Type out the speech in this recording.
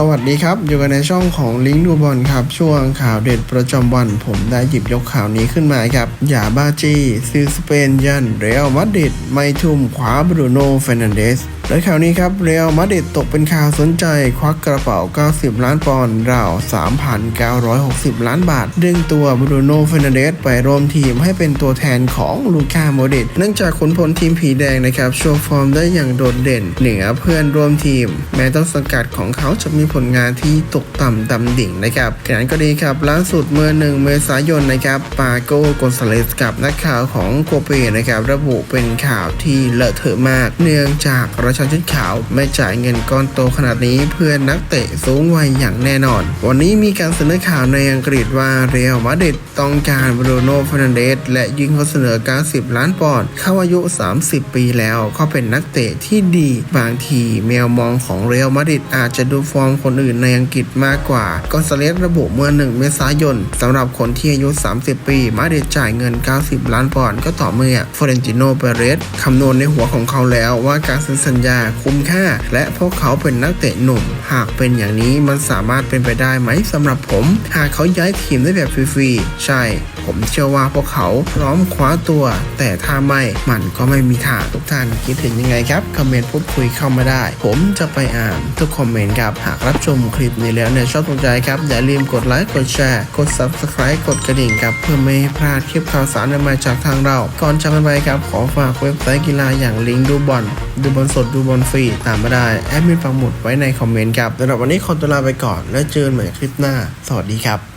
สวัสดีครับ อยู่กันในช่องของลิงก์ดูบอลครับ ช่วงข่าวเด็ดประจำวันผมได้หยิบยกข่าวนี้ขึ้นมาครับอย่าบ้าจี้ซิลสเปนยันเรอัลมาดริดไม่ทุ่มขวาบรูโน่เฟรนันเดส โดยข่าวนี้ครับเรอัลมาดริดตกเป็นข่าวสนใจ ควักกระเป๋า 90 ล้านปอนด์ราว 3,960 ล้านบาท ดึงตัวบรูโน่เฟรนเดสไปร่วมทีมให้เป็นตัวแทนของลูก้าโมดริดเนื่องจากขนพลทีมผีแดงนะครับโชว์ฟอร์มได้อย่างโดดเด่น เหนือเพื่อนร่วมทีม แม้ต้นสังกัดของเขาจะมีผลงานที่ตกต่ำดำดิ่งนะครับขณะนั้นก็ดีครับล่าสุดเมื่อหนึ่งเมษายนนะครับปาโกโกนซาเลสกับนักข่าวของโกเปนะครับระบุเป็นข่าวที่เลอะเทอะมาก เนื่องจากราชาชุดขาวไม่จ่ายเงินก้อนโตขนาดนี้เพื่อนักเตะสูงวัยอย่างแน่นอน วันนี้มีการเสนอข่าวในอังกฤษว่าเรอัลมาดริดต้องการบรูโน่เฟรนันเดสและยื่นข้อเสนอการ10 ล้านปอนด์เข้าอายุ 30 ปีแล้วเขาเป็นนักเตะที่ดีบางทีแมวมองของเรอัลมาดริดอาจจะดูฟอร์มคนอื่นในอังกฤษมากกว่ากอนซาเลสระบุเมื่อ 1 เมษายนสำหรับคนที่อายุ 30 ปี มาดริดจ่ายเงิน 90 ล้านปอนด์ก็ต่อเมื่อฟอเรนติโนเปเรสคำนวณในหัวของเขาแล้วว่าการเซ็นสัญญาคุ้มค่า และพวกเขาเป็นนักเตะหนุ่ม หากเป็นอย่างนี้มันสามารถเป็นไปได้ไหมสำหรับผม หากเขาย้ายทีมได้แบบฟรีๆใช่ ผมเชื่อว่าพวกเขาพร้อมคว้าตัว แต่ถ้าไม่มันก็ไม่มีทางทุกท่านคิดเห็นยังไงครับคอมเมนต์พูดคุยเข้ามาได้ ผมจะไปอ่านทุกคอมเมนต์ครับหากรับชมคลิปนี้แล้วเนี่ยชอบตรงใจครับอย่าลืมกดไลค์กดแชร์กด subscribe กดกระดิ่งครับเพื่อไม่ให้พลาดคลิปข่าวสารใหม่จากทางเรา ก่อนจากกันไปครับขอฝากเว็บไซต์กีฬาอย่างลิงก์ดูบอลดูบอลสดดูบอลฟรีตามมาได้แอดมินปังหมุดไว้ในคอมเมนต์ครับสำหรับวันนี้ขอตัวลาไปก่อนแล้วเจอกันใหม่คลิปหน้า สวัสดีครับ